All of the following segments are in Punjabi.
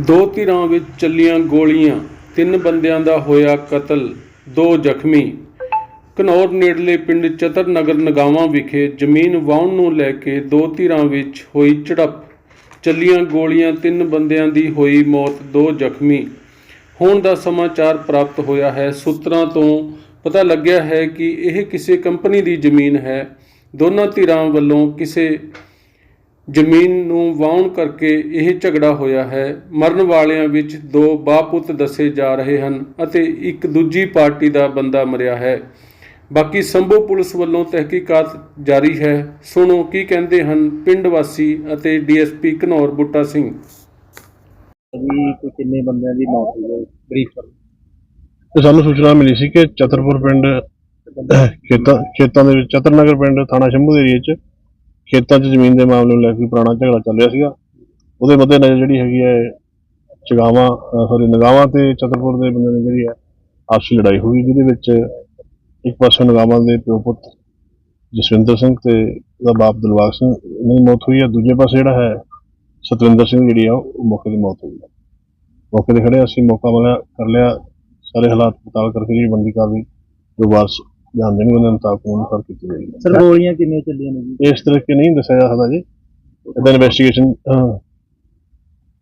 ਦੋ ਧਿਰਾਂ ਵਿੱਚ ਚੱਲੀਆਂ ਗੋਲੀਆਂ, ਤਿੰਨ ਬੰਦਿਆਂ ਦਾ ਹੋਇਆ ਕਤਲ, ਦੋ ਜ਼ਖਮੀ। ਘਨੌਰ ਨੇੜਲੇ ਪਿੰਡ ਚਤਰ ਨਗਰ ਨਗਾਵਾਂ ਵਿਖੇ ਜ਼ਮੀਨ ਵਾਹੁਣ ਨੂੰ ਲੈ ਕੇ ਦੋ ਧਿਰਾਂ ਵਿੱਚ ਹੋਈ ਝੜਪ। ਚੱਲੀਆਂ ਗੋਲੀਆਂ, ਤਿੰਨ ਬੰਦਿਆਂ ਦੀ ਹੋਈ ਮੌਤ, ਦੋ ਜ਼ਖਮੀ। ਹੋਣ ਦਾ ਸਮਾਚਾਰ ਪ੍ਰਾਪਤ ਹੋਇਆ ਹੈ ਸੂਤਰਾਂ ਤੋਂ ਪਤਾ ਲੱਗਿਆ ਹੈ ਕਿ ਇਹ ਕਿਸੇ ਕੰਪਨੀ ਦੀ ਜ਼ਮੀਨ ਹੈ। ਦੋਨਾਂ ਧਿਰਾਂ ਵੱਲੋਂ ਕਿਸੇ ਜ਼ਮੀਨ ਨੂੰ ਵਾਹੁਣ ਕਰਕੇ ਇਹ ਝਗੜਾ ਹੋਇਆ ਹੈ। ਮਰਨ ਵਾਲਿਆਂ ਵਿੱਚ ਦੋ ਬਾਪੁੱਤ ਦੱਸੇ ਜਾ ਰਹੇ ਹਨ ਅਤੇ ਇੱਕ ਦੂਜੀ ਪਾਰਟੀ ਦਾ ਬੰਦਾ ਮਰਿਆ ਹੈ। ਬਾਕੀ ਸੰਭੂ ਪੁਲਿਸ ਵੱਲੋਂ ਤਹਿਕੀਕਾਤ ਜਾਰੀ ਹੈ। ਸੁਣੋ ਕੀ ਕਹਿੰਦੇ ਹਨ ਪਿੰਡ ਵਾਸੀ ਅਤੇ ਡੀਐਸਪੀ ਘਨੌਰ ਬੁੱਟਾ ਸਿੰਘ। ਜੀ ਕਿੰਨੇ ਬੰਦਿਆਂ ਦੀ ਮੌਤ ਹੋਈ ਹੈ? ਬਰੀਫ ਕਰੋ। ਤੇ ਸਾਨੂੰ ਸੂਚਨਾ ਮਿਲੀ ਸੀ ਕਿ ਚਤਰਪੁਰ ਪਿੰਡ, ਖੇਤਾਂ ਖੇਤਾਂ ਦੇ ਵਿੱਚ, ਚਤਰਨਗਰ ਪਿੰਡ ਥਾਣਾ ਸ਼ੰਭੂ ਦੇ ਏਰੀਏ 'ਚ ਖੇਤਾਂ 'ਚ ਜ਼ਮੀਨ ਦੇ ਮਾਮਲੇ ਨੂੰ ਲੈ ਕੇ ਪੁਰਾਣਾ ਝਗੜਾ ਚੱਲ ਰਿਹਾ ਸੀਗਾ। ਉਹਦੇ ਮੱਦੇ ਨਜ਼ਰ ਜਿਹੜੀ ਹੈਗੀ ਹੈ, ਚਗਾਵਾਂ ਸੌਰੀ ਨਗਾਵਾਂ ਤੇ ਚਤਰਪੁਰ ਦੇ ਬੰਦੇ ਨੇ ਜਿਹੜੀ ਹੈ, ਆਪਸੀ ਲੜਾਈ ਹੋਈ, ਜਿਹਦੇ ਵਿੱਚ ਇੱਕ ਪਾਸੇ ਨਗਾਵਾਂ ਦੇ ਪਿਓ ਪੁੱਤ ਜਸਵਿੰਦਰ ਸਿੰਘ ਤੇ ਉਹਦਾ ਬਾਪ ਦਿਲਵਾਗ ਸਿੰਘ ਇਹਨਾਂ ਦੀ ਮੌਤ ਹੋਈ ਹੈ। ਦੂਜੇ ਪਾਸੇ ਜਿਹੜਾ ਹੈ, ਸਤਵਿੰਦਰ ਸਿੰਘ ਜਿਹੜੀ ਆ, ਉਹ ਮੌਕੇ ਦੀ ਮੌਤ ਹੋਈ ਹੈ ਮੌਕੇ ਤੇ ਖੜੇ ਅਸੀਂ ਮੌਕਾ ਮਿਲਿਆ, ਕਰ ਲਿਆ। ਸਾਰੇ ਹਾਲਾਤ ਪਤਾਲ ਕਰਕੇ ਜਿਹੜੀ ਬੰਦੀ ਕਾਰਵਾਈ ਜੋ ਵਾਰਸ ਜਾਣ ਦੇਣਗੇ ਉਹਨਾਂ ਮੁਤਾਬਕ ਉਹਨਾਂ ਅਨੁਸਾਰ ਕੀਤੀ ਜਾਏਗੀ। ਸਰ ਗੋਲੀਆਂ ਕਿੰਨੀਆਂ ਚੱਲੀਆਂ ਨੇ ਜੀ? ਇਸ ਤਰੀਕੇ ਨਹੀਂ ਦੱਸਿਆ ਜਾ ਸਕਦਾ ਜੀ। ਇਹਦਾ ਇਨਵੈਸਟੀਗੇਸ਼ਨ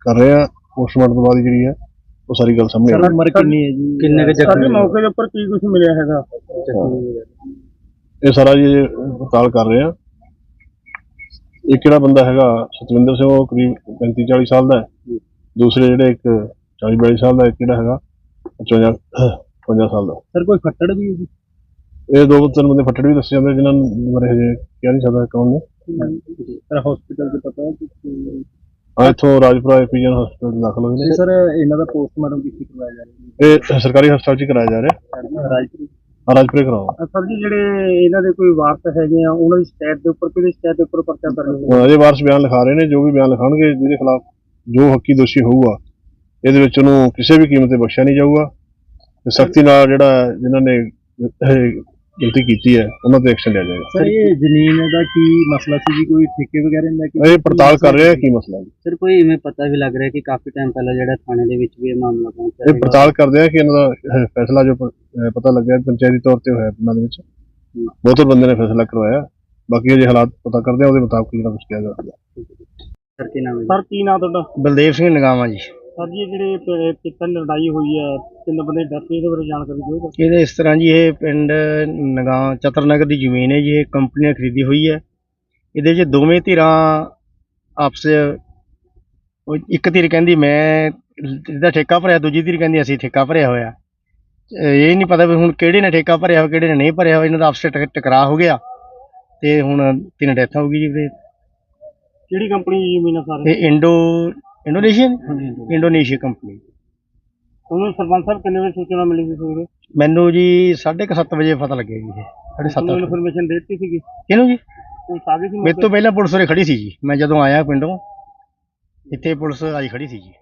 ਕਰ ਰਹੇ ਆ। ਪੋਸਟਮਾਰਟਮ ਤੋਂ ਬਾਅਦ ਜਿਹੜੀ ਹੈ ਉਹ ਸਾਰੀ ਗੱਲ ਸਾਹਮਣੇ ਸਰ ਆਉਣੀ ਉਮਰ ਕਿੰਨੀ ਹੈ ਜੀ? ਕਿੰਨੇ ਕੁ ਜ਼ਖਮੀ ਮੌਕੇ ਦੇ ਉੱਪਰ ਕੀ ਕੁਝ ਮਿਲਿਆ ਹੈਗਾ? ਇਹ ਸਾਰਾ ਜੀ ਪੜਤਾਲ ਕਰ ਰਹੇ ਆ। ਇੱਕ ਜਿਹੜਾ ਬੰਦਾ ਹੈਗਾ ਸਤਵਿੰਦਰ ਸਿੰਘ ਉਹ ਕਰੀਬ 35 40 ਸਾਲ ਦਾ ਹੈ। ਦੂਸਰੇ ਜਿਹੜੇ ਇੱਕ 40 42 ਸਾਲ ਦਾ ਇੱਕ ਜਿਹੜਾ ਹੈਗਾ 55 55 ਸਾਲ ਦਾ। ਸਰ ਕੋਈ ਫੱਟੜ ਵੀ ਹੈ ਜੀ? ਇਹ ਦੋ ਤਿੰਨ ਬੰਦੇ ਫੱਟੜ ਵੀ ਦੱਸੇ ਜਾਂਦੇ ਜਿਨ੍ਹਾਂ ਨੂੰ ਬਾਰੇ ਹਜੇ ਕਿਹਾ ਨਹੀਂ ਸਕਦਾ ਕੌਣ ਨੇ। ਸਰ ਹਸਪੀਟਲ ਦੇ ਪਤਾ ਹੈ ਕਿ ਆ ਇੱਥੋਂ ਰਾਜਪੁਰਾ ਐਪੀਜਨ ਹਸਪਤਾਲ ਚ ਦਾਖਲ ਹੋਏ ਨੇ। ਸਰ ਇਹਨਾਂ ਦਾ ਪੋਸਟਮਾਰਟਮ ਕਿੱਥੇ ਕਰਵਾਇਆ ਜਾ ਰਿਹਾ ਇਹ ਸਰਕਾਰੀ ਹਸਪਤਾਲ ਚ ਹੀ ਕਰਾਇਆ ਜਾ ਰਿਹਾ। ਹੈ ਰਾਜਪੁਰ? ਆ ਰਾਜਪੁਰੇ ਕਰਾਓ। ਸਰ ਜੀ ਜਿਹੜੇ ਇਹਨਾਂ ਦੇ ਕੋਈ ਵਾਰਸ ਹੈਗੇ ਆ ਉਹਨਾਂ ਦੀ ਸ਼ਿਕਾਇਤ ਦੇ ਉੱਪਰ ਕਿਹਦੀ ਸ਼ਿਕਾਇਤ ਦੇ ਉੱਪਰ ਪਰਚਾ ਦਰਜ ਹੋਇਆ? ਹੁਣ ਅਜੇ ਵਾਰਸ ਬਿਆਨ ਲਿਖਾ ਰਹੇ ਨੇ ਜੋ ਵੀ ਬਿਆਨ ਲਿਖਾਉਣਗੇ ਜਿਹਦੇ ਖਿਲਾਫ ਜੋ ਹੱਕੀ ਦੋਸ਼ੀ ਹੋਊਗਾ ਇਹਦੇ ਵਿੱਚ ਉਹਨੂੰ ਕਿਸੇ ਵੀ ਕੀਮਤ ਤੇ ਬਖਸ਼ਿਆ ਨਹੀਂ ਜਾਊਗਾ। ਤੇ ਸਖਤੀ ਨਾਲ ਜਿਹੜਾ ਜਿਨ੍ਹਾਂ ਨੇ ਇਹ ਗਲਤੀ ਕੀਤੀ ਹੈ ਉਹਨਾਂ ਤੇ ਐਕਸ਼ਨ ਲਿਆ ਜਾਏਗਾ। ਸਰ ਇਹ ਜ਼ਮੀਨ ਦਾ ਕੀ ਮਸਲਾ ਸੀ ਜੀ? ਕੋਈ ਠੇਕੇ ਵਗੈਰਾ ਦਾ ਕਿ ਇਹ ਪੜਤਾਲ ਕਰ ਰਹੇ ਕੀ ਮਸਲਾ ਹੈ ਸਰ ਕੋਈ ਇਵੇਂ ਪਤਾ ਵੀ ਲੱਗ ਰਿਹਾ ਕਿ ਕਾਫੀ ਟਾਈਮ ਪਹਿਲਾਂ ਜਿਹੜਾ ਥਾਣੇ ਦੇ ਵਿੱਚ ਵੀ ਇਹ ਮਾਮਲਾ ਪਹੁੰਚਿਆ ਇਹ ਪੜਤਾਲ ਕਰਦੇ ਆ ਕਿ ਇਹਨਾਂ ਦਾ ਫੈਸਲਾ ਜੋ ਪਤਾ ਲੱਗਿਆ ਪੰਚਾਇਤੀ ਤੌਰ ਤੇ ਹੋਇਆ ਪਿੰਡਾਂ ਦੇ ਵਿੱਚ। ਬਹੁਤ ਬੰਦੇ ਨੇ ਫੈਸਲਾ ਕਰਵਾਇਆ। ਬਾਕੀ ਅਜੇ ਹਾਲਾਤ ਪਤਾ ਕਰਦੇ ਆ ਉਹਦੇ ਮੁਤਾਬਕ ਜਿਹੜਾ ਕੁਝ ਕਿਹਾ ਜਾਵੇਗਾ ਸਰ ਕੀ ਨਾਮ ਹੈ ਸਰ ਕੀ ਨਾਂ ਤੁਹਾਡਾ? ਬਲਦੇਵ ਸਿੰਘ ਨਗਾਵਾ ਜੀ। ਸਰ ਜੀ ਜਿਹੜੇ ਪ- ਪਿੱਤਲ ਲੜਾਈ ਹੋਈ ਹੈ ਤਿੰਨ ਬੰਦੇ ਡੈਥ ਇਹਦੇ ਬਾਰੇ ਜਾਣਕਾਰੀ ਦਿਓ ਇਹਦੇ ਇਸ ਤਰ੍ਹਾਂ ਜੀ ਇਹ ਪਿੰਡ ਨਗਾ ਚਤਰਨਗਰ ਦੀ ਜ਼ਮੀਨ ਹੈ ਜੀ ਇਹ ਕੰਪਨੀ ਨੇ ਖਰੀਦੀ ਹੋਈ ਹੈ। ਇਹਦੇ 'ਚ ਦੋਵੇਂ ਧਿਰਾਂ ਆਪਸ ਉਹ ਇੱਕ ਧਿਰ ਕਹਿੰਦੀ ਮੈਂ ਇਹਦਾ ਠੇਕਾ ਭਰਿਆ ਦੂਜੀ ਧਿਰ ਕਹਿੰਦੀ ਅਸੀਂ ਠੇਕਾ ਭਰਿਆ ਹੋਇਆ ਇਹ ਨਹੀਂ ਪਤਾ ਵੀ ਹੁਣ ਕਿਹੜੇ ਨੇ ਠੇਕਾ ਭਰਿਆ ਹੋਇਆ ਕਿਹੜੇ ਨੇ ਨਹੀਂ ਭਰਿਆ ਹੋਇਆ ਇਹਨਾਂ ਦਾ ਆਪਸ 'ਚ ਟਕ- ਟਕਰਾਅ ਹੋ ਗਿਆ। ਤੇ ਹੁਣ ਤਿੰਨ ਡੈਥਾਂ ਹੋ ਗਈ ਜੀ ਕਿਹੜੀ ਕੰਪਨੀ ਦੀ ਜ਼ਮੀਨ ਹੈ ਸਰ? ਇਹ ਇੰਡੋ ਇੰਡੋਨੇਸ਼ੀਅਨ ਇੰਡੋਨੇਸ਼ੀਆ ਕੰਪਨੀ ਤੁਹਾਨੂੰ ਸਰਪੰਚ ਸਾਹਿਬ ਕਿੰਨੇ ਵਜੇ ਸੂਚਨਾ ਮਿਲੀ ਸੀ ਸਵੇਰੇ? ਮੈਨੂੰ ਜੀ 7:30 ਵਜੇ ਪਤਾ ਲੱਗਿਆ ਜੀ ਇਹ। ਸਾਢੇ ਸੱਤ ਤੁਹਾਨੂੰ ਅੱਠ। ਇਨਫੋਰਮੇਸ਼ਨ ਦਿੱਤੀ ਸੀਗੀ? ਕਿਹਨੂੰ ਜੀ? ਮੇਰੇ ਤੋਂ? ਪਹਿਲਾਂ ਪੁਲਿਸ ਉਰੇ ਖੜੀ ਸੀ ਜੀ। ਮੈਂ ਜਦੋਂ ਆਇਆ ਪਿੰਡੋਂ ਇੱਥੇ ਪੁਲਿਸ ਆਈ ਖੜੀ ਸੀ ਜੀ।